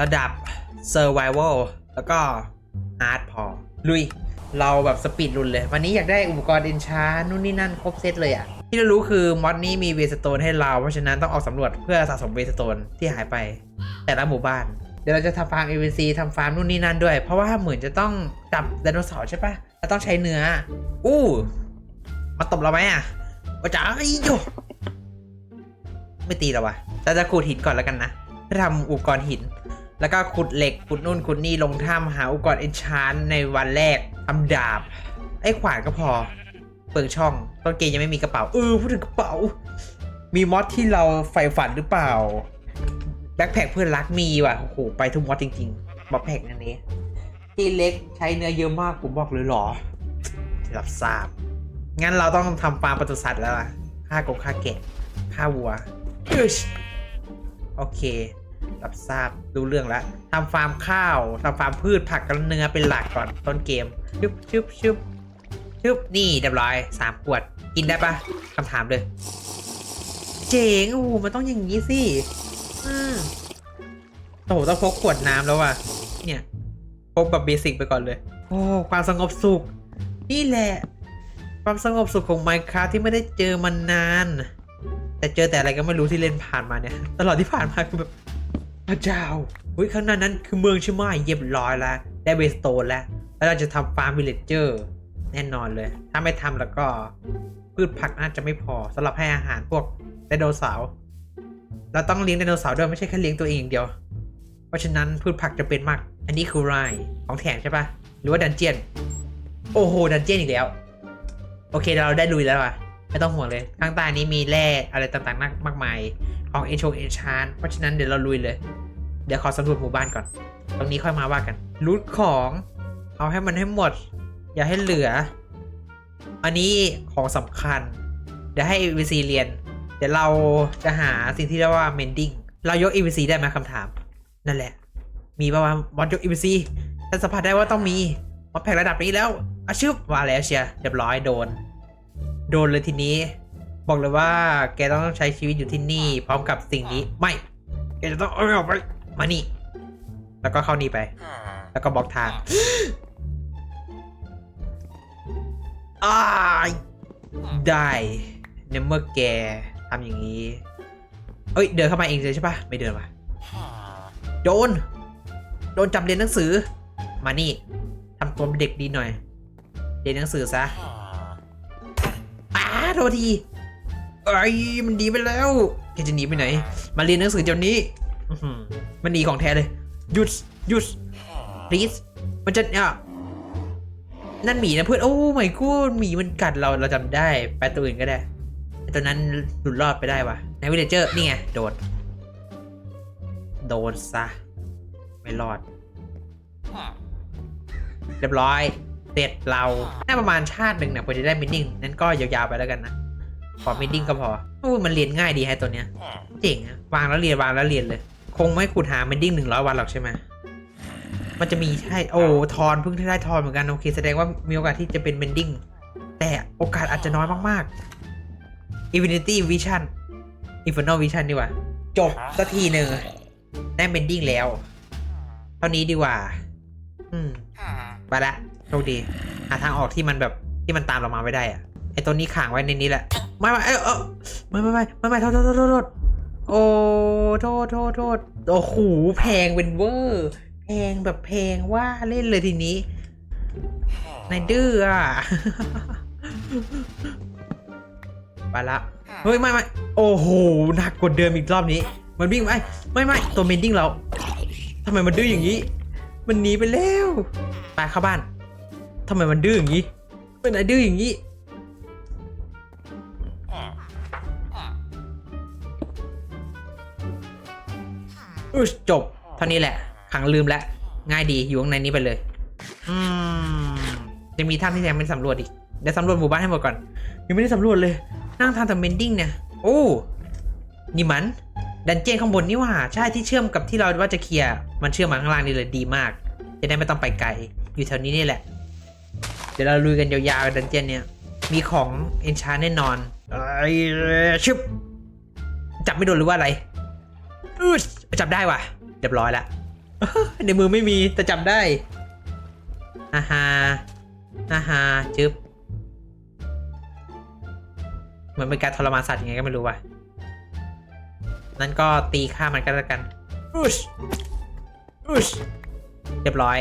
ระดับ Survival แล้วก็ Hard พอ ลุย เราแบบสปีดรุนเลย วันนี้อยากได้อุปกรณ์เอนชานู่นนี่นั่นครบเซตเลยอะที่เรารู้คือมอดนี้มีเวสโตนให้เราเพราะฉะนั้นต้องออกสำรวจเพื่อสะสมเวสโตนที่หายไป แต่ละหมู่บ้าน เดี๋ยวเราจะทำฟาร์ม AVC ทำฟาร์มนู่นนี่นั่นด้วย เพราะว่าเหมือนจะต้องจับไดโนเสาร์ใช่ปะแล้วต้องใช้เนื้อ อู้ มาตบเราไหมอะว่าจ๋าอ้โยไม่ตีเราวะเราจะขุดหินก่อนแล้วกันนะเพื่อทำอุปกรณ์หิน แล้วก็ขุดเหล็กขุดนู่นขุดนี่ลงถ้ำหาอุปกรณ์เอนชานในวันแรกทำดาบ ไอ้ขวานก็พอ เปิดช่องต้นเกมยังไม่มีกระเป๋าเออพูดถึงกระเป๋า มีมอดที่เราใฝ่ฝันหรือเปล่าแบ็คแพคเพื่อนรักมีว่ะโอ้โหไปทุกมอดจริงๆบ็อกแพคนั่นนี้ที่เล็กใช้เนื้อเยอะมากผมบอกเลยหรอรับทราบ งั้นเราต้องทำฟาร์มปศุสัตว์แล้วล่ะฆ่ากงฆ่าแกะฆ่าวัวโอเค รับทราบรู้เรื่องแล้วทำฟาร์มข้าวทำฟาร์มพืชผักกับเนื้อเป็นหลักก่อนต้นเกมชึบชึบชึบชึบนี่เรียบร้อยสามขวด กินได้ปะคำถามเลย เจ๋งโอ้มันต้องอย่างนี้สิอืมโอ้โหต้องพกขวดน้ำแล้วว่ะเนี่ยพกแบบเบสิกไปก่อนเลย โอ้ความสงบสุข นี่แหละ ความสงบสุขของ Minecraft ที่ไม่ได้เจอมานาน แต่เจอแต่อะไรก็ไม่รู้ที่เล่นผ่านมาเนี่ย ตลอดที่ผ่านมาคือแบบ พระเจ้าอุ้ยข้างหน้านั้นคือเมืองใช่ไหมเรียบร้อยแล้ว ได้เบสโตนแล้ว แล้วเราจะทำฟาร์มวิลเลจเจอร์แน่นอนเลย ถ้าไม่ทำแล้วก็พืชผักน่าจะไม่พอสำหรับให้อาหารพวกไดโนเสาร์เราต้องเลี้ยงไดโนเสาร์ด้วยไม่ใช่แค่เลี้ยงตัวเองอย่างเดียว เพราะฉะนั้นพืชผักจะเป็นมาก อันนี้คือไรของแถมใช่ปะหรือว่าดันเจียน โอ้โหดันเจียนอีกแล้ว โอเคเราได้ลุยแล้วอะ ไม่ต้องห่วงเลย ข้างใต้นี้มีแร่อะไรต่างๆมากมากมาย ของเอชงเอชาน เพราะฉะนั้นเดี๋ยวเราลุยเลย เดี๋ยวขอสำรวจหมู่บ้านก่อน ตรงนี้ค่อยมาว่ากันรูทของ เอาให้มันให้หมด อย่าให้เหลือ อันนี้ของสำคัญ เดี๋ยวให้ EVC เรียน เดี๋ยวเราจะหาสิ่งที่เรียกว่า mending เรายก EVC ได้ไหมคำถาม นั่นแหละ มีประมาณบอลยก EVC แต่สัมผัสได้ว่าต้องมีมาแพกระดับนี้แล้วอาชึบมาแล้วเชียร์เรียบร้อยโดน โดนเลยทีนี้ บอกเลยว่าแกต้องใช้ชีวิตอยู่ที่นี่ พร้อมกับสิ่งนี้ไม่ แกจะต้องเอาออกไปมานี่ แล้วก็เข้านี่ไป แล้วก็บล็อกทางอ้าได้ในเมื่อแกทำอย่างนี้ เอ้ย เดินเข้ามาเองเลยใช่ปะไม่เดินว่ะโดน โดนจับเรียนหนังสือ มานี่ทำตัวเป็นเด็กดีหน่อย เรียนหนังสือซะ โทษทีเอ้ยมันดีไปแล้วแกจะหนีไปไหน มาเรียนหนังสือเดี๋ยวนี้อื้อหือมันหนีของแท้เลยหยุดหยุด please มันจะอะนั่นหมีนะเพื่อนโอ้ไม่กูหมีมันกัดเราเราจำได้ ไปตัวอื่นก็ได้ไอ้ตัวนั้นหลุดรอดไปได้วะในวิลเลเจอร์นี่ไงโดนโดนซะ ไม่รอด เรียบร้อย เสร็จเราน่าประมาณชาติหนึ่งเนี่ยพอจะได้มินดิ้งนั้นก็ยาวๆไปแล้วกันนะขอมินดิ้งก็พอโอ้มันเรียนง่ายดีให้ตัวเนี้ยเจ๋งอะวางแล้วเรียนวางแล้วเรียนเลย คงไม่ขุดหามินดิ้งหนึ่งร้อยวันหรอกใช่ไหมมันจะมีใช่โอ้ทอนเพิ่งได้ทอนเหมือนกันโอเค แสดงว่ามีโอกาสที่จะเป็นเมนดิ้งแต่โอกาสอาจจะน้อยมากๆ Infinity Vision Infernal Vision ดีกว่า จบสักทีหนึ่งได้เมนดิ้งแล้ว เท่านี้ดีกว่า อืม ไปละ โชคดีหาทางออกที่มันแบบที่มันตามเรามาไม่ได้อะไอตัวนี้ขังไว้ในนี้แหละ ไม่ไม่เอยเออไม่ไม่ไม่ไม่ไม่โทษโทษโทษโทษโทษโอ้โทษโทษโทษโอ้โหแพงเป็นเวอร์แพงแบบแพงว่าเล่นเลยทีนี้นายดื้ออะไปละเฮ้ยไม่ไม่โอ้โหหนักกว่าเดิมอีกรอบนี้ มันวิ่งไปไม่ไม่ตัวเมนดิ้งเราทำไมมันดื้ออย่างนี้ มันหนีไปแล้วไปเข้าบ้านำไมมันดื้ออย่างนี้เป็นไหนดื้ออย่างนี้อุยจบเท่านี้แหละ ขังลืมแล้วง่ายดีอยู่ข้างในนี้ไปเลย อืมจะมีถ้ำที่ยังไม่ได้สำรวจอีกเดี๋ยวสำรวจหมู่บ้านให้หมดก่อน ยังไม่ได้สำรวจเลย นั่งทำแต่เมนดิ้งเนี่ยโอ้นี่มันดันเจี้ยนข้างบนนี่หว่าใช่ที่เชื่อมกับที่เราว่าจะเคลียร์มันเชื่อมมาข้างล่างนี่เลยดีมาก จะได้ไม่ต้องไปไกล อยู่แถวนี้นี่แหละ เดี๋ยวเราลุยกันยาวๆดันเจี้ยนเนี่ย มีของเอนชาแน่นอนไอ้ชึบจับไม่โดนหรือว่าอะไรอืดจับได้ว่ะเรียบร้อยละในมือไม่มีแต่จำได้อาฮาอาฮาจึ๊บเหมือนเป็นการทรมานสัตว์ยังไงก็ไม่รู้ว่ะนั่นก็ตีฆ่ามันก็แล้วกันอุชอุชเรียบร้อย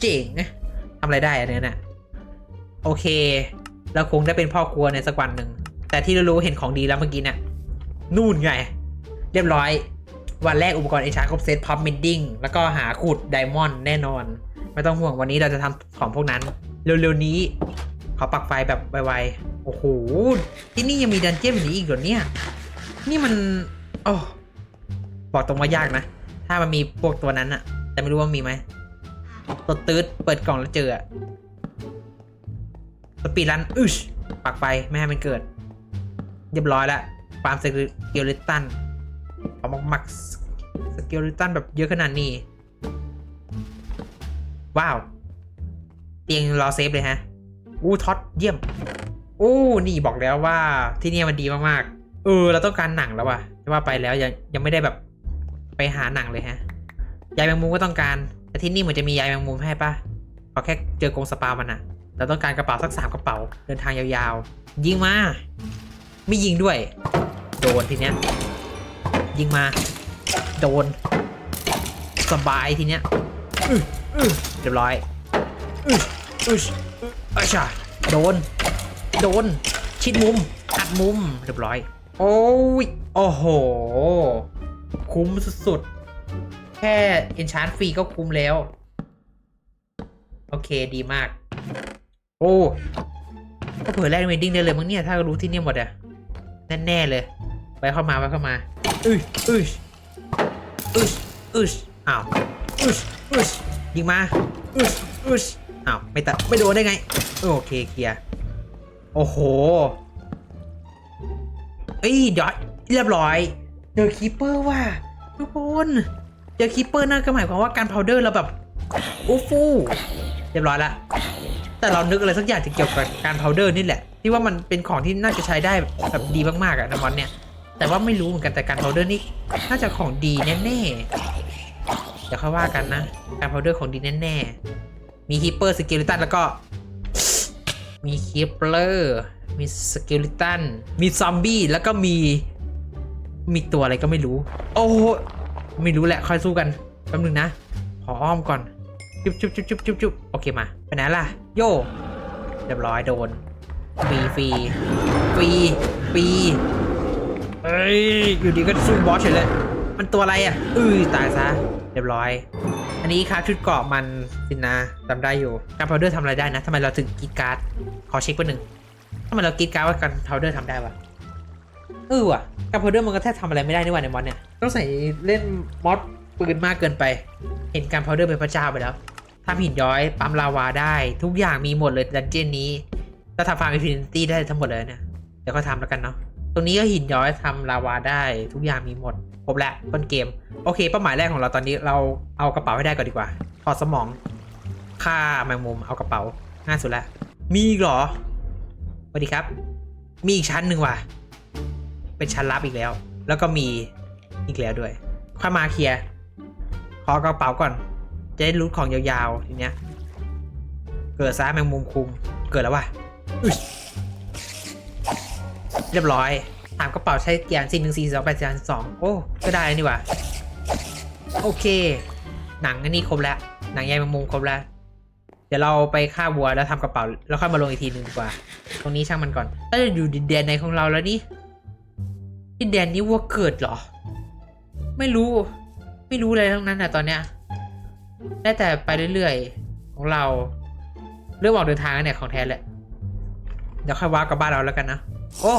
เจ๋งทำอะไรได้อะเนี่ยน่ะ โอเคเราคงได้เป็นพ่อครัวในสักวันหนึ่ง แต่ที่เรารู้เห็นของดีแล้วเมื่อกี้เนี่ยนู่นไง เรียบร้อย วันแรกอุปกรณ์เอชาครบเซตพับมินดิ้งแล้วก็หาขุดไดมอนด์แน่นอน ไม่ต้องห่วงวันนี้เราจะทำของพวกนั้น เร็วๆนี้ขอปักไฟแบบไวๆโอ้โหที่นี่ยังมีดันเจี้ยนแบบนี้อีกเหรอเนี่ย นี่มันโอ้บอกตรงว่ายากนะ ถ้ามันมีพวกตัวนั้นอะแต่ไม่รู้ว่ามีไหมตัวตืดเปิดกล่องแล้วเจออะ สปีดรันอึชปักไฟไม่ให้มันเกิด เรียบร้อยแล้วความสเกลเลตันเอามาหมักสเกลเลตันแบบเยอะขนาดนี้ ว้าว เตียงรอเซฟเลยฮะ อู้ท็อตเยี่ยม อู้นี่บอกแล้วว่าที่นี่มันดีมากๆ เออ เราต้องการหนังแล้วว่ะจะว่าไปแล้วยังยังไม่ได้แบบไปหาหนังเลยฮะ ยายแมงมุมก็ต้องการ แต่ที่นี่เหมือนจะมียายแมงมุมให้ปะพอแค่เจอกรงสปามันอะ เราต้องการกระเป๋าสักสามกระเป๋าเดินทางยาวๆ ยิงมา ไม่ยิงด้วย โดนทีเนี้ย ยิงมา โดน สบายทีเนี้ยเรียบร้อยอืออื้ออาชาโดน โดน ชิดมุม อัดมุม เรียบร้อย โอ้ย โอ้โห คุ้มสุดๆ แค่เอนชานฟรีก็คุ้มแล้ว โอเคดีมาก โอ้ก็เผื่อแลกเวดดิ้งได้เลยมั้งเนี่ยถ้ารู้ที่เนี่ยหมดอะแน่ๆเลย ไปเข้ามาไปเข้ามาอึยอึยอึยอึยอ้าวอึยอึยยิงมาอึยอึยอ้าวไม่ตัดไม่โดนได้ไงโอเคเคลียร์โอ้โหเอ้ยเดี๋ยวเรียบร้อยเจอคีเปอร์ว่ะทุกคนเจอคีเปอร์นั่นก็หมายความว่าการพาวเดอร์เราแบบอู้ฟู่เรียบร้อยละ แต่เรานึกอะไรสักอย่างที่เกี่ยวกับการพาวเดอร์นี่แหละ ที่ว่ามันเป็นของที่น่าจะใช้ได้แบบดีมากๆอะนะมอนเนี่ย แต่ว่าไม่รู้เหมือนกันแต่การพาวเดอร์นี่น่าจะของดีแน่ๆเดี๋ยวค่อยว่ากันนะ การพาวเดอร์ของดีแน่ๆ มีฮีเปอร์สเกลิตันแล้วก็ มีคีเปอร์มีสเกลิตันมีซอมบี้แล้วก็มี มีตัวอะไรก็ไม่รู้ โอ้ไม่รู้แหละค่อยสู้กันแป๊บนึงนะ ขออ้อมก่อน จุ๊บจุ๊บจุ๊บจุ๊บจุ๊บจุ๊บโอเคมาไปไหนล่ะ โยเรียบร้อยโดนฟรีฟรีฟรีฟรีเอ้ยอยู่ดีก็สู้บอสเฉยเลยมันตัวอะไรอะอื้อตายซะเรียบร้อย อันนี้ครับชุดเกราะมันสินะจำได้อยู่การพาวเดอร์ทำอะไรได้นะทำไมเราถึงกีดการ์ดขอเช็คแป๊บนึงทำไมเรากีดการ์ดว่าการพาวเดอร์ทำได้วะเออว่ะการพาวเดอร์มันก็แทบทำอะไรไม่ได้นี่หว่าในมอดเนี่ยต้องใส่เล่นมอดปืนมากเกินไป เห็นการพาวเดอร์เป็นพระเจ้าไปแล้ว ทำหินย้อยปั๊มลาวาได้ ทุกอย่างมีหมดเลยดันเจี้ยนนี้ถ้าทำฟาร์มอินฟินิตี้ได้ทั้งหมดเลยเนี่ยเดี๋ยวก็ทำแล้วกันเนาะตรงนี้ก็หินย้อยทำลาวาได้ทุกอย่างมีหมดครบแล้วต้นเกม โอเค เป้าหมายแรกของเราตอนนี้เราเอากระเป๋าให้ได้ก่อนดีกว่าถอดสมองฆ่าแมงมุมเอากระเป๋าง่ายสุดละมีอีกเหรอสวัสดีครับ มีอีกชั้นหนึ่งว่ะ เป็นชั้นลับอีกแล้ว แล้วก็มีอีกแล้วด้วยค่อยมาเคลียร์ขอกระเป๋าก่อน จะได้รูทของยาวๆทีเนี้ย เกิดซ้าแมงมุมคุม เกิดแล้วว่ะเรียบร้อย ถามกระเป๋าใช้กี่อันสี่หนึ่งสี่สองแปดสี่สองโอ้ก็ได้แล้วนี่ว่าโอเค หนังอันนี้ครบแล้ว หนังใยแมงมุมครบแล้ว เดี๋ยวเราไปฆ่าวัวแล้วทำกระเป๋า แล้วค่อยมาลงอีกทีหนึ่งดีกว่า ตรงนี้ช่างมันก่อนถ้าจะอยู่ดินแดนในของเราแล้วนี่ดินแดนนี้วัวเกิดเหรอ ไม่รู้ ไม่รู้อะไรทั้งนั้นอะตอนเนี้ย ได้แต่ไปเรื่อยๆ ของเรา เรื่องออกเดินทางเนี่ยของแท้แหละ เดี๋ยวค่อยว้ากลับบ้านเราแล้วกันนะ โอ้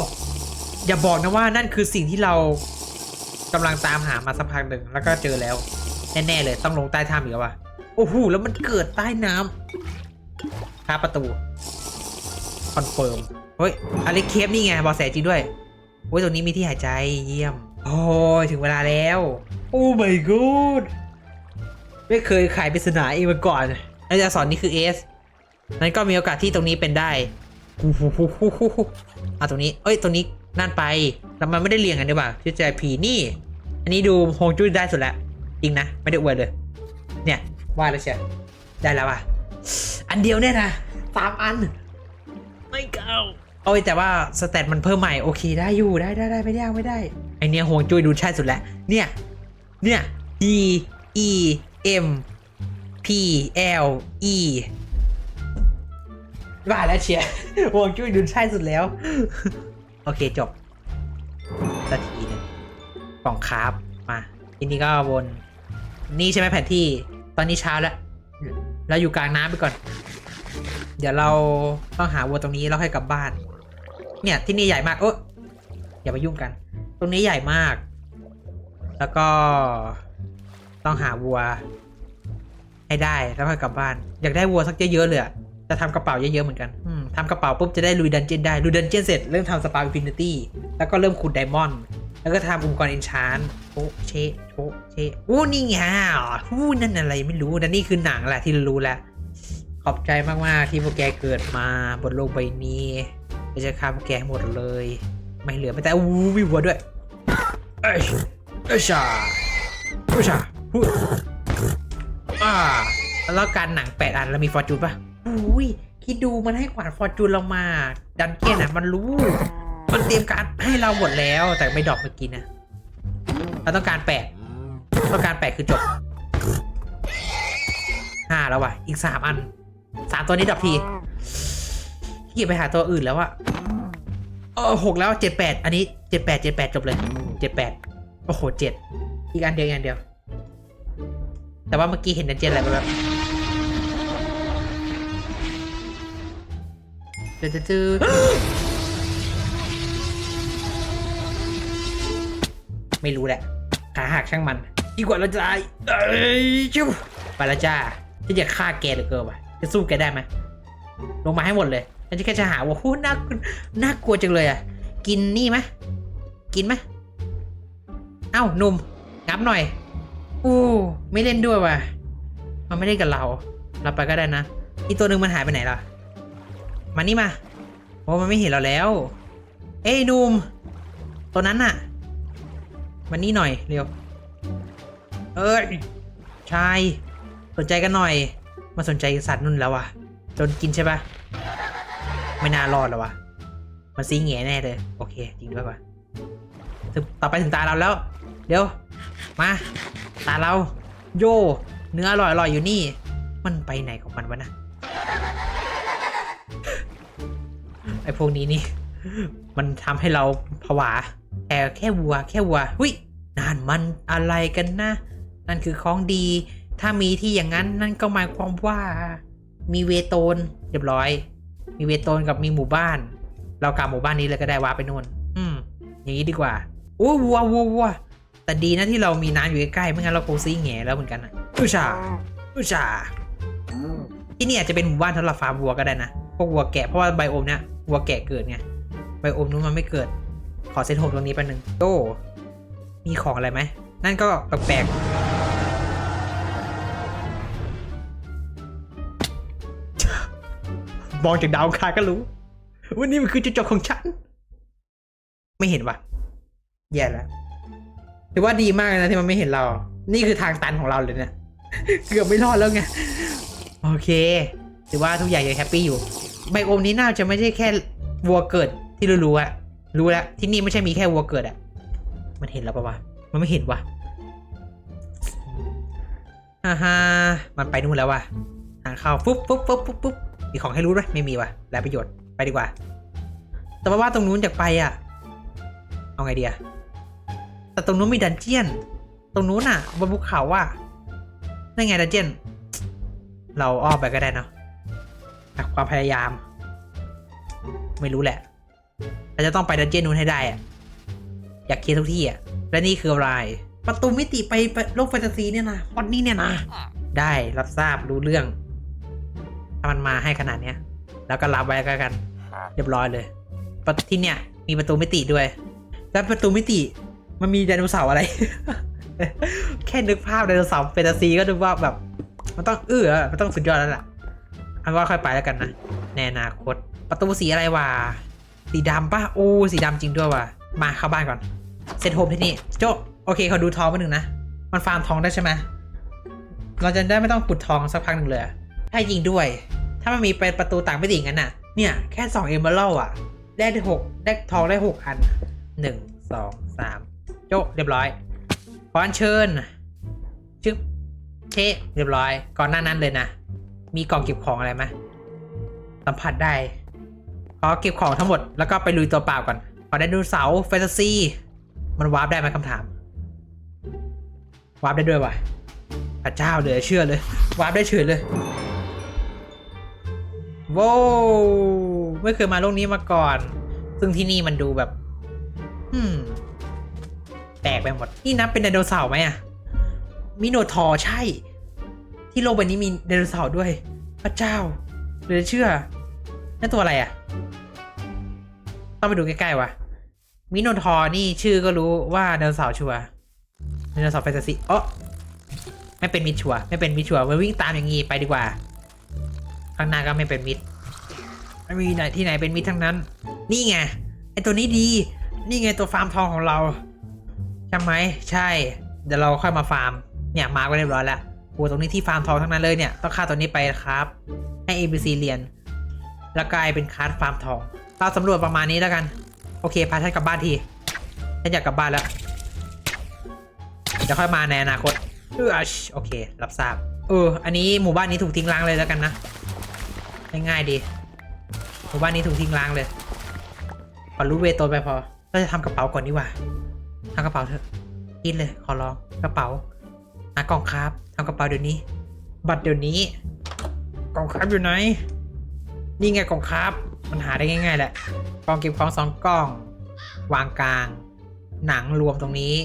อย่าบอกนะว่านั่นคือสิ่งที่เรากำลังตามหามาสักพักหนึ่งแล้วก็เจอแล้ว แน่ๆเลยต้องลงใต้ถ้ำอีกแล้วว่ะโอ้โหแล้วมันเกิดใต้น้ำคาประตูคอนเฟิร์มเฮ้ยอเล็กเคฟนี่ไงบอสแสจริงด้วยโอ้ยตรงนี้มีที่หายใจเยี่ยม โอ้ยถึงเวลาแล้ว โอ้ my god ไม่เคยขายปริศนาเองมาก่อนอาจารย์สอนนี่คือเอสนั้นก็มีโอกาสที่ตรงนี้เป็นได้ฮู้ฮู้ฮู้ฮู้ฮู้ฮู้อะตรงนี้ เอ้ย ตรงนี้นั่นไปแต่มันไม่ได้เรียงกันด้วยป่ะชื่อใจผีนี่ อันนี้ดูโฮงจุ้ยได้สุดแล้วจริงนะ ไม่ได้อวยเลย เนี่ย ว่าแล้วเชียวได้แล้วว่ะ อันเดียวเนี่ยนะสามอัน ไม่เก้าโอ้ยแต่ว่าสเตตมันเพิ่มใหม่โอเคได้อยู่ได้ได้ได้ไม่ได้ไม่ได้ไอเนี้ยห่วงจุ้ยดูใช่สุดแล้ว เนี่ย เนี่ย E E M P L E ว่าแล้วเชียร์วงจุ้ยดูใช่สุดแล้ว โอเคจบสักทีหนึงกล่องคราฟมาทีนี้ก็วน นี่ใช่ไหมแผนที่ ตอนนี้เช้าแล้ว เราอยู่กลางน้ำไปก่อน เดี๋ยวเราต้องหาวัวตรงนี้แล้วค่อยกลับบ้าน เนี่ยที่นี่ใหญ่มากเอออย่าไปยุ่งกัน ตรงนี้ใหญ่มาก แล้วก็ ต้องหาวัว ให้ได้แล้วค่อยกลับบ้าน อยากได้วัวสักเยอะๆเลยจะทำกระเป๋าเยอะๆเหมือนกันอืมทำกระเป๋าปุ๊บจะได้ลุยดันเจียนได้ลุยดันเจียนเสร็จเริ่มทำสปาอินฟินิตี้แล้วก็เริ่มขุดไดมอนด์แล้วก็ทำอุปกรณ์เอนชานโชเชโชเชอู้นี่ไงอู้นั่นอะไรไม่รู้แต่นี่คือหนังแหละที่เรารู้แล้ว ขอบใจมากๆที่พวกแกเกิดมาบนโลกใบนี้เราจะฆ่าพวกแกให้หมดเลย ไม่เหลือแม้แต่อู้วิวัวด้วยเอ้ยเอ้ยชาเอ้ยชา ฮู้อ่าแล้วการหนังแปดอันแล้วมีฟอร์จูนปะอุ้ยคิดดูมันให้ขวานฟอร์จูนเรามา ดันเกียนอะมันรู้ มันเตรียมการให้เราหมดแล้วแต่ไม่ดรอปเมื่อกี้นะเราต้องการแปดต้องการแปดคือจบห้าแล้วว่ะ อีกสามอันสามตัวนี้ดอปทีขี้เกียไปหาตัวอื่นแล้วอะเออหกแล้วเจ็ดแปดอันนี้เจ็ดแปดเจ็ดแปดจบเลยเจ็ดแปดโอ้โหเจ็ดอีกอันเดียวอีกอันเดียว แต่ว่าเมื่อกี้เห็นดันเจียนอะไรไปแบบเดี๋ยวจะจื้อไม่รู้แหละขาหักช่างมันดีกว่าเราจะตายเอ้ยชิวไปและจ้าที่จะฆ่าแกเหลือเกินว่ะจะสู้แกได้ไหมลงมาให้หมดเลยฉันจะแค่จะหาว่าโหน่าน่ากลัวจังเลยอะ กินนี่ไหมกินไหมเอ้าหนุ่มงับหน่อย อู้ไม่เล่นด้วยว่ะ มันไม่ได้กับเรา เราไปก็ได้นะ อีตัวหนึ่งมันหายไปไหนล่ะ มานี่มาโอ้มันไม่เห็นเราแล้ว เอ้ยนุ่มตัวนั้นน่ะมานี่หน่อยเร็ว เอ้ยชายสนใจกันหน่อย มาสนใจสัตว์นุ่นแล้ววะโดนกินใช่ปะไม่น่ารอดแล้ววะมันซีแงแน่เลย โอเค จริงด้วยปะถึงต่อไปถึงตาเราแล้ว เดี๋ยว มา ตาเราโย เนื้ออร่อยอร่อยอยู่นี่ มันไปไหนของมันวะนะไอพวกนี้นี่ มันทำให้เราผวาแต่แค่วัว แค่วัวหุยนั่นมันอะไรกันนะ นั่นคือของดี ถ้ามีที่อย่างนั้นนั่นก็หมายความว่า มีเวโตนเรียบร้อย มีเวโตนกับมีหมู่บ้าน เรากลับหมู่บ้านนี้เลยก็ได้ว่าไปนู่น อืมอย่างนี้ดีกว่าโอ้วัววัววัว แต่ดีนะที่เรามีน้ำอยู่ใกล้ๆไม่งั้นเราคงซีแง่แล้วเหมือนกันนะอุชาอุชาที่นี่อาจจะเป็นหมู่บ้านสำหรับฟาร์มวัวก็ได้นะพวกวัวแกะเพราะว่าไบโอมเนี้ยวัวแกะเกิดไงไบโอมนู้นมันไม่เกิด ขอเซตโฮมตรงนี้แป๊บนึงโตมีของอะไรไหมนั่นก็แปลกๆมองจากดาวอังคารก็รู้ว่านี่มันคือจุดจบของฉัน ไม่เห็นวะแย่แล้ว ถือว่าดีมากนะที่มันไม่เห็นเรา นี่คือทางตันของเราเลยเนี่ย เกือบไม่รอดแล้วไง โอเค ถือว่าทุกอย่างยังแฮปปี้อยู่ ไบโอมนี้น่าจะไม่ใช่แค่วัวเกิดที่รู้ๆอะรู้แล้วที่นี่ไม่ใช่มีแค่วัวเกิดอะมันเห็นแล้วปะวะ มันไม่เห็นวะฮ่าฮ่ามันไปนู่นแล้ววะทางเข้าปุ๊บปุ๊บปุ๊บปุ๊บปุ๊บมีของให้รู้ไหมไม่มีวะแล้วประโยชน์ ไปดีกว่า แต่ว่าตรงนู้นจากไปอะเอาไงดีอะ แต่ตรงนู้นมีดันเจียน ตรงนู้นอะบนภูเขาอะนั่นไงดันเจียน เราอ้อมไปก็ได้เนาะจากความพยายาม ไม่รู้แหละเราจะต้องไปดันเจียนนู้นให้ได้อะอยากเคลียร์ทุกที่อะและนี่คืออะไร ประตูมิติไปไปโลกแฟนตาซีเนี่ยนะพอดนี้เนี่ยนะได้รับทราบรู้เรื่อง ถ้ามันมาให้ขนาดเนี้ย แล้วก็รับไว้ก็กัน เรียบร้อยเลยที่เนี่ย มีประตูมิติด้วย แล้วประตูมิติ มันมีไดโนเสาร์อะไร แค่นึกภาพไดโนเสาร์แฟนตาซีก็ดูว่าแบบ มันต้องเอื้อมันต้องสุดยอดแล้วล่ะอันว่าค่อยไปแล้วกันนะในอนาคต ประตูสีอะไรวะสีดำปะโอ้สีดำจริงด้วยว่ะมาเข้าบ้านก่อนเซตโฮมที่นี่โจโอเคเขาดูทองมาหนึ่งนะ มันฟาร์มทองได้ใช่ไหมเราจะได้ไม่ต้องขุดทองสักพักหนึ่งเลยถ้ายิงด้วย ถ้ามันมีเป็นประตูต่างไมิติงั้นน่ะ เนี่ย แค่สองเอเมอรัลอะ ได้หกได้ทองได้หกอันหนึ่งสองสาม โจ๊ะเรียบร้อยขออัญเชิญชึบเชะเรียบร้อย ก่อนหน้านั้นเลยนะ มีกล่องเก็บของอะไรไหมสัมผัสได้ขอเก็บของทั้งหมดแล้วก็ไปลุยตัวเปล่าก่อนขอไดโนเสาแฟนตาซีมันวาร์ปได้ไหมคำถามวาร์ปได้ด้วยวะพระเจ้าเหลยเชื่อเลยวาร์ปได้เฉยเลยว้าวไม่เคยมาโลกนี้มาก่อน ซึ่งที่นี่มันดูแบบ อืม แปลกไปหมด นี่นับเป็นไดโนเสาร์ไหมอะมิโนทอร์ใช่ ที่โลกใบนี้มีไดโนเสาร์ด้วย พระเจ้าเหลือเชื่อนั่นตัวอะไรอะต้องไปดูใกล้ๆวะมิโนทอร์นี่ชื่อก็รู้ว่าไดโนเสาร์ชัวไดโนเสาร์แฟนตาซีอ๋อไม่เป็นมิดชัวไม่เป็นมิดชัวร์มาวิ่งตามอย่างงี้ไปดีกว่า ข้างหน้าก็ไม่เป็นมิดไม่มีไหนที่ไหนเป็นมิดทั้งนั้น นี่ไงไอตัวนี้ดี นี่ไงตัวฟาร์มทองของเรา ใช่ไหมใช่ เดี๋ยวเราค่อยมาฟาร์ม เนี่ยมาร์กไว้เรียบร้อยแล้วโอ้ตรงนี้ที่ฟาร์มทองทั้งนั้นเลยเนี่ย ต้องฆ่าตัวนี้ไปครับ ให้ ABC เรียน แล้วกลายเป็นคาร์ดฟาร์มทอง เราสำรวจประมาณนี้แล้วกัน โอเค พาฉันกลับบ้านที ฉันอยากกลับบ้านแล้ว เดี๋ยวค่อยมาในอนาคตเออโอเค รับทราบ เออ อันนี้หมู่บ้านนี้ถูกทิ้งร้างเลยแล้วกันนะ ง่ายๆดี หมู่บ้านนี้ถูกทิ้งร้างเลยขอรู้เวโตนไปพอเราจะทำกระเป๋าก่อนดีกว่า ทำกระเป๋าเถอะกินเลยขอร้องกระเป๋าหากล่องครับทำกระเป๋าเดี๋ยวนี้ บัตรเดี๋ยวนี้ กล่องครับอยู่ไหนนี่ไงกล่องครับ มันหาได้ง่าย ๆ แหละกล่องเก็บของสองกล่อง วางกลาง หนังรวมตรงนี้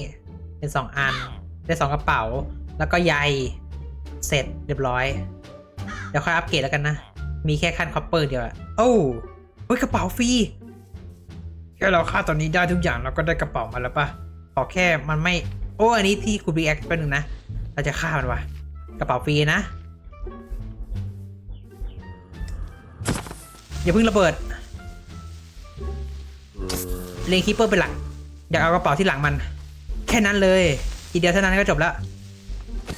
เป็นสองอัน ได้สองกระเป๋า แล้วก็ใยเสร็จเรียบร้อย เดี๋ยวค่อยอัปเกรดแล้วกันนะ มีแค่ขั้นคอปเปอร์เดียวอะโอ้เฮ้ยกระเป๋าฟรีแค่เราค่าตอนนี้ได้ทุกอย่างเราก็ได้กระเป๋ามาแล้วปะ ขอแค่มันไม่ โอ้อันนี้ที่คุณบีแอคเป็นหนึ่งนะ เราจะฆ่ามันวะกระเป๋าฟรีนะ อย่าเพิ่งระเบิดเลงคีเปอร์เป็นหลัก อยากเอากระเป๋าที่หลังมัน แค่นั้นเลยทีเดียวเท่านั้นก็จบแล้ว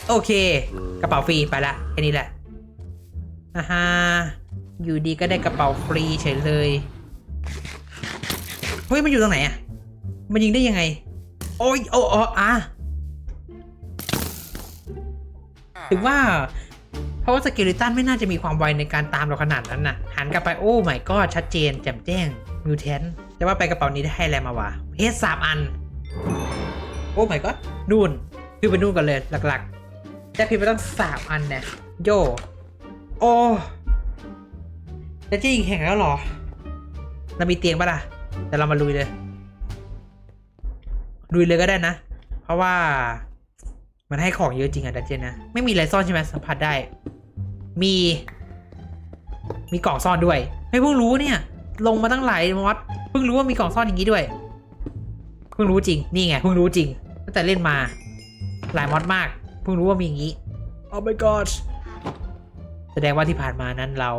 โอเค กระเป๋าฟรีไปละแค่นี้แหละอ่าฮะอยู่ดีก็ได้กระเป๋าฟรีเฉยเลย เฮ้ย มันอยู่ตรงไหนอะมันยิงได้ยังไง โอ้ยโอ้โอ้อะถึงว่า เพราะว่าสเกลิตันไม่น่าจะมีความไวในการตามเราขนาดนั้นน่ะหันกลับไปโอ้ไม่ก็ชัดเจนแจ่มแจ้งมิวแทนแต่ว่าไปกระเป๋านี้ได้ให้อะไรมาวะเพชรสามอัน โอ้ไม่ก็นู่นคือไปนู่นกันเลยหลักๆได้เพชรไปตั้งสามอันเนี่ยโยโอ้จะจะยิงแข่งแล้วเหรอ เรามีเตียงปะล่ะ แต่เรามาลุยเลย ลุยเลยก็ได้นะ เพราะว่ามันให้ของเยอะจริงอะดัจเจนนะ ไม่มีอะไรซ่อนใช่ไหมสัมผัสได้ มี มีกล่องซ่อนด้วย ไม่เพิ่งรู้เนี่ย ลงมาตั้งหลายมอดเพิ่งรู้ว่ามีกล่องซ่อนอย่างนี้ด้วย เพิ่งรู้จริง นี่ไง เพิ่งรู้จริง ตั้งแต่เล่นมา หลายมอดมาก เพิ่งรู้ว่ามีอย่างนี้ Oh my god แสดงว่าที่ผ่านมานั้นเรา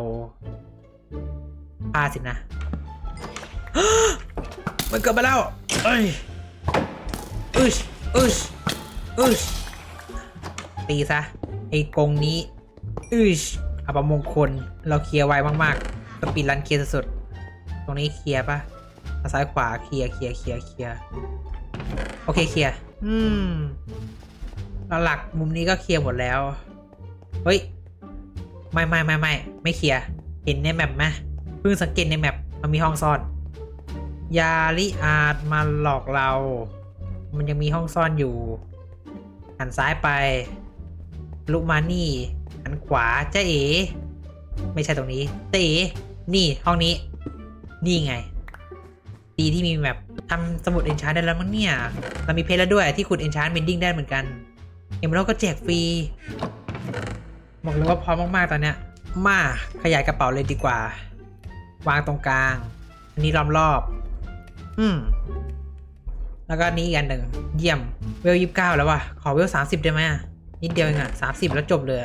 พลาดสินะ มันเกิดมาแล้ว เอ้ย อึชอึชอึชตีซะ ไอ้กงนี้อึชอัปมงคล เราเคลียร์ไวมากๆสปีดรันเคลียร์สุดๆตรงนี้เคลียร์ปะซ้ายขวาเคลียร์เคลียร์เคลียร์เคลียร์โอเคเคลียร์อืมหลักมุมนี้ก็เคลียร์หมดแล้ว เฮ้ย ไม่ไม่ไม่ไม่ไม่เคลียร์ เห็นในแมปไหมเพิ่งสังเกตในแมปมันมีห้องซ่อน ยาลิอาร์ตมาหลอกเรา มันยังมีห้องซ่อนอยู่ หันซ้ายไป ลุมานี่ หันขวาเจ๊เอ๋ไม่ใช่ตรงนี้เจ๊เอ๋นี่ห้องนี้ นี่ไง ดีที่มีแบบทำสมุดเอนชานได้แล้วมั้งเนี่ย เรามีเพชรแล้วด้วยที่ขุดเอนชานเมนดิ้งได้เหมือนกัน เอ็มเราก็แจกฟรี บอกเลยว่าพร้อมมากๆตอนเนี้ย มาขยายกระเป๋าเลยดีกว่า วางตรงกลาง อันนี้ล้อมรอบ อืม แล้วก็นี้อีกอันหนึ่งเยี่ยมเวลยี่สิบเก้าแล้วว่ะขอเวลสามสิบได้ไหมนิดเดียวเองอะสามสิบแล้วจบเลย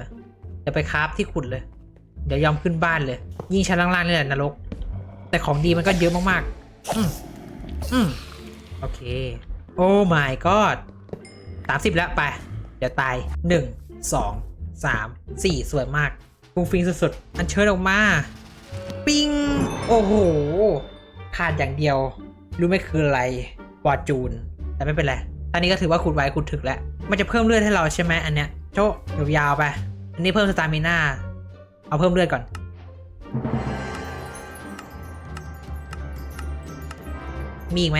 เดี๋ยวไปคราฟที่ขุดเลย เดี๋ยวยอมขึ้นบ้านเลย ยิ่งชั้นล่างๆนี่แหละนรก แต่ของดีมันก็เยอะมากๆ อืมอืมโอเค โอ้ my god สามสิบแล้วไป เดี๋ยวตายหนึ่งสองสามสี่สวยมากฟุ้งฟิงสุดๆ อันเชิญออกมา ปิ้ง โอ้โห ขาดอย่างเดียว รู้ไหมคืออะไร วอจูน แต่ไม่เป็นไรอันนี้ก็ถือว่าขุดไว้ขุดถึกแล้ว มันจะเพิ่มเลือดให้เราใช่ไหมอันเนี้ยโจ๊ะยาวๆไป อันนี้เพิ่มสตามิน่า เอาเพิ่มเลือดก่อน มีอีกไหม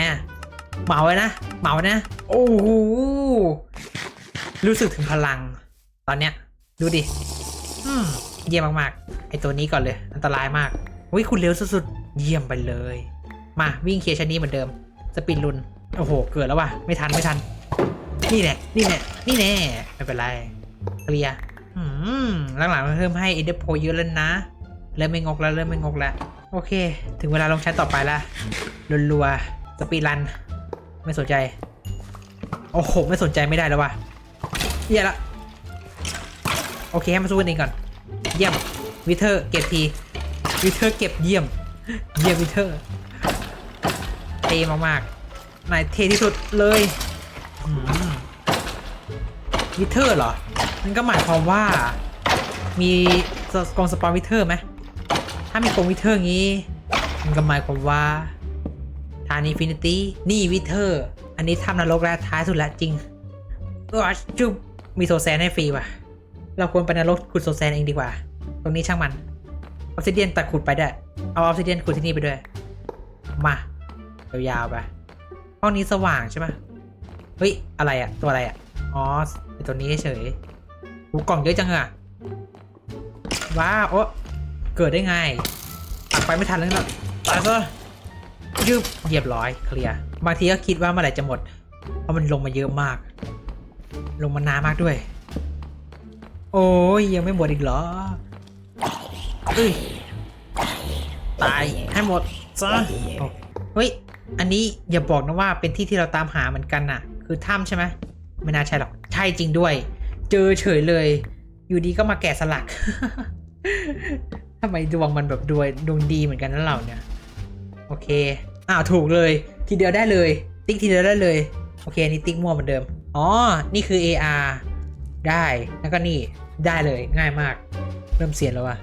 เหมาไว้นะ เหมาไว้นะ โอ้โห รู้สึกถึงพลัง ตอนเนี้ย ดูดิเยี่ยมมากๆ ไอตัวนี้ก่อนเลย อันตรายมาก อุ้ยคุณเร็วสุดๆ เยี่ยมไปเลย มาวิ่งเคลียร์ชั้นนี้เหมือนเดิม สปินลุน โอ้โห เกิดแล้วว่ะ ไม่ทันไม่ทัน นี่แหละ นี่แหละ นี่แน่ ไม่เป็นไร เคลียร์อืมหลังๆมันเพิ่มให้อินเดอร์โพเยอะแล้วนะ เริ่มไม่งกแล้ว เริ่มไม่งกแล้ว โอเค ถึงเวลาลงชั้นต่อไปละรัวๆ สปีดรัน ไม่สนใจ โอ้โห ไม่สนใจไม่ได้แล้วว่ะเยี่ยละ โอเค ให้มาสู้กันเองก่อน เยี่ยม วิเทอร์เก็บทีวิเทอร์เก็บเยี่ยม เยี่ยมวิเทอร์เทมาก นายเทที่สุดเลยวิเทอร์เหรอมันก็หมายความว่า มีกองสปอนวิเทอร์ไหม ถ้ามีกองวิเทอร์งี้ มันก็หมายความว่าทานอินฟินิตี้นี่วิเทอร์ อันนี้ทำนรกแล้วท้ายสุดแล้วจริงเออจุบมีโซแซนให้ฟรีว่ะ เราควรไปนรกขุดโซแซนเองดีกว่า ตรงนี้ช่างมันออฟซิเดียนตัดขุดไปได้ เอาออฟซิเดียนขุดที่นี่ไปด้วย มายาวๆไป ห้องนี้สว่างใช่ไหมเฮ้ย อะไรอะตัวอะไรอะอ๋อไอตัวนี้เฉยหูกล่องเยอะจังอะว้าวโอ้เกิดได้ไงตักไปไม่ทันแล้วนะตายซะยืบเรียบร้อยเคลียร์บางทีก็คิดว่าเมื่อไหร่จะหมด เพราะมันลงมาเยอะมาก ลงมานานมากด้วย โอ้ยยังไม่หมดอีกเหรอเอ้ยตายให้หมดซะเฮ้ย อันนี้อย่าบอกนะว่าเป็นที่ที่เราตามหาเหมือนกันน่ะ คือถ้ำใช่ไหมไม่น่าใช่หรอก ใช่จริงด้วย เจอเฉยเลย อยู่ดีก็มาแกะสลักทำไมดวงมันแบบดวงดวงดีเหมือนกันนั่นเราเนี่ย โอเค อ้าวถูกเลย ทีเดียวได้เลย ติ๊กทีเดียวได้เลย โอเคอันนี้ติ๊กมั่วเหมือนเดิม อ๋อ นี่คือ AR ได้ แล้วก็นี่ ได้เลย ง่ายมาก เริ่มเสียนแล้วว่ะ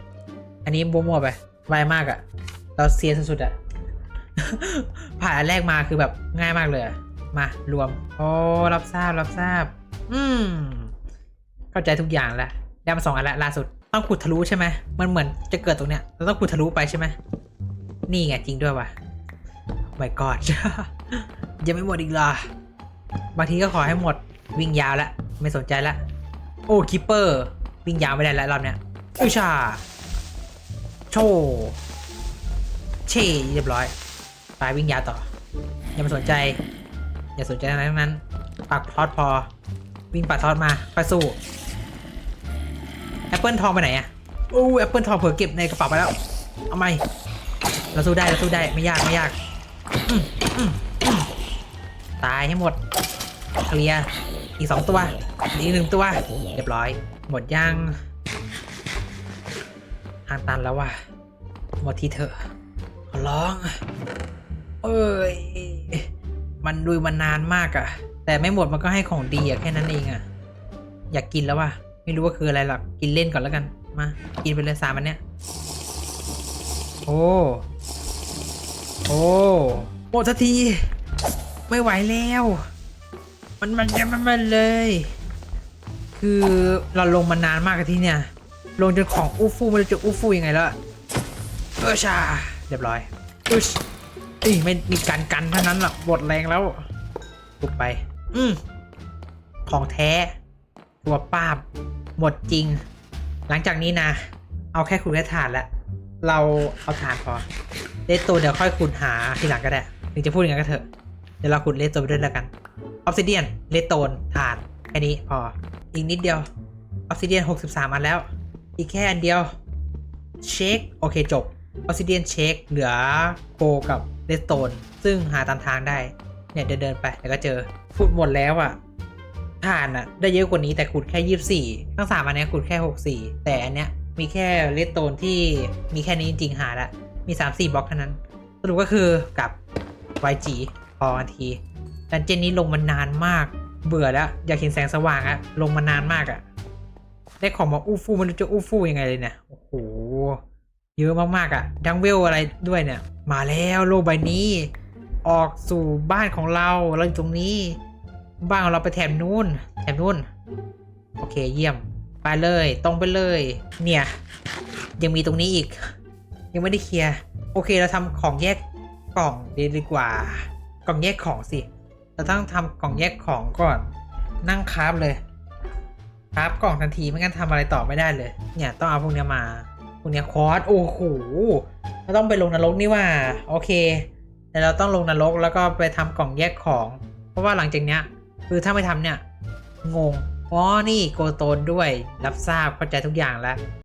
อันนี้มั่วๆไปไวมากอะเราเสียนสุดๆอะ ผ่านอันแรกมาคือแบบง่ายมากเลย มารวม โอ้รับทราบรับทราบ อืมเข้าใจทุกอย่างแล้วได้มาสองอันล้วล่าสุดต้องขุดทะลุใช่ไหมมันเหมือนจะเกิดตรงเนี้ยเราต้องขุดทะลุไปใช่ไหมนี่ไงจริงด้วยว่ะ my god ยังไม่หมดอีกเหรอบางทีก็ขอให้หมดวิ่งยาวล้วไม่สนใจล้วโอ้คิปเปอร์ วิ่งยาวไม่ได้แล้วรอบเนี้ยอุยชาโชเช่เรียบร้อย ไปวิ่งยาวต่อ อย่ามาสนใจ อย่าสนใจอะไรทั้งนั้น ปักทอดพอ วิ่งปักทอดมาไปสู้แอปเปิลทองไปไหนอะโอ้แอปเปิลทองเผื่อเก็บในกระเป๋าไปแล้ว เอาไหมเราสู้ได้เราสู้ได้ไม่ยากไม่ยากตายให้หมด เคลียร์อีกสองตัว อีกหนึ่งตัว เรียบร้อย หมดยังทางตันแล้วว่ะหมดทีเถอะร้อง เอ้ย มันดูมันนานมากอะแต่ไม่หมดมันก็ให้ของดีอะแค่นั้นเองอะอยากกินแล้วว่ะ ไม่รู้ว่าคืออะไรหรอก กินเล่นก่อนแล้วกัน มา กินไปเลยสามอันเนี้ย โอ้ โอ้หมดสักที ไม่ไหวแล้ว มันมันยังมันมันเลย คือเราลงมานานมากที่เนี่ย ลงจนของอู้ฟู่ไม่รู้จะอู้ฟู่ยังไงแล้วเออชา เรียบร้อยอึช อีไม่มีการกันเท่านั้นหรอกบดแรงแล้วปุบไป อืมของแท้ ตัวป้าบหมดจริง หลังจากนี้นะ เอาแค่ขุดแค่ถ่านละเราเอาถ่านพอเลสโตนเดี๋ยวค่อยขุดหาทีหลังก็ได้ถึงจะพูดอย่างนั้นก็เถอะ เดี๋ยวเราขุดเลสโตนไปด้วยแล้วกันออฟซิเดียนเลสโตนถ่านแค่นี้พอ อีกนิดเดียวออฟซิเดียน63อันแล้ว อีกแค่อันเดียว เช็ค โอเคจบ ออซิเดียนเชคเหลือโคกับเลสโตนซึ่งหาตามทางได้ เนี่ยเดินเดินไปแล้วก็เจอขุดหมดแล้วอะถ่านอะ ได้เยอะกว่านี้แต่ขุดแค่24ทั้งสามอันนี้ขุดแค่64แต่อันเนี้ยมีแค่เลสโตนที่มีแค่นี้จริงๆหาละมี3-4บล็อกเท่านั้น สรุปก็คือกับ YG พอกันทีดันเจนนี้ลงมานานมาก เบื่อแล้ว อยากเห็นแสงสว่างอะลงมานานมากอะได้ของมาอู้ฟู่มันจะอู้ฟู่ยังไงเลยเนี่ยโอ้โห เยอะมากๆอะ่ะดังเวลอะไรด้วยเนี่ย มาแล้วโลกใบนี้ ออกสู่บ้านของเราเราอยู่ตรงนี้ บ้านของเราไปแถบนู้นแถบนู้นโอเคเยี่ยม ไปเลยตรงไปเลย เนี่ย ยังมีตรงนี้อีก ยังไม่ได้เคลียร์โอเคเราทำของแยกกล่องดีดีกว่า กล่องแยกของสิเราต้องทำกล่องแยกของก่อน นั่งคราฟเลยคราฟกล่องทันทีไม่งั้นทำอะไรต่อไม่ได้เลย เนี่ยต้องเอาพวกนี้มา พวกเนี้ยคอร์สโอ้โหเราต้องไปลงนรกนี่ว่า โอเค แต่เราต้องลงนรกแล้วก็ไปทำกล่องแยกของ เพราะว่าหลังจากเนี้ยคือถ้าไม่ทำเนี่ย งงอ๋อนี่โกโตนด้วย รับทราบเข้าใจทุกอย่างแล้ว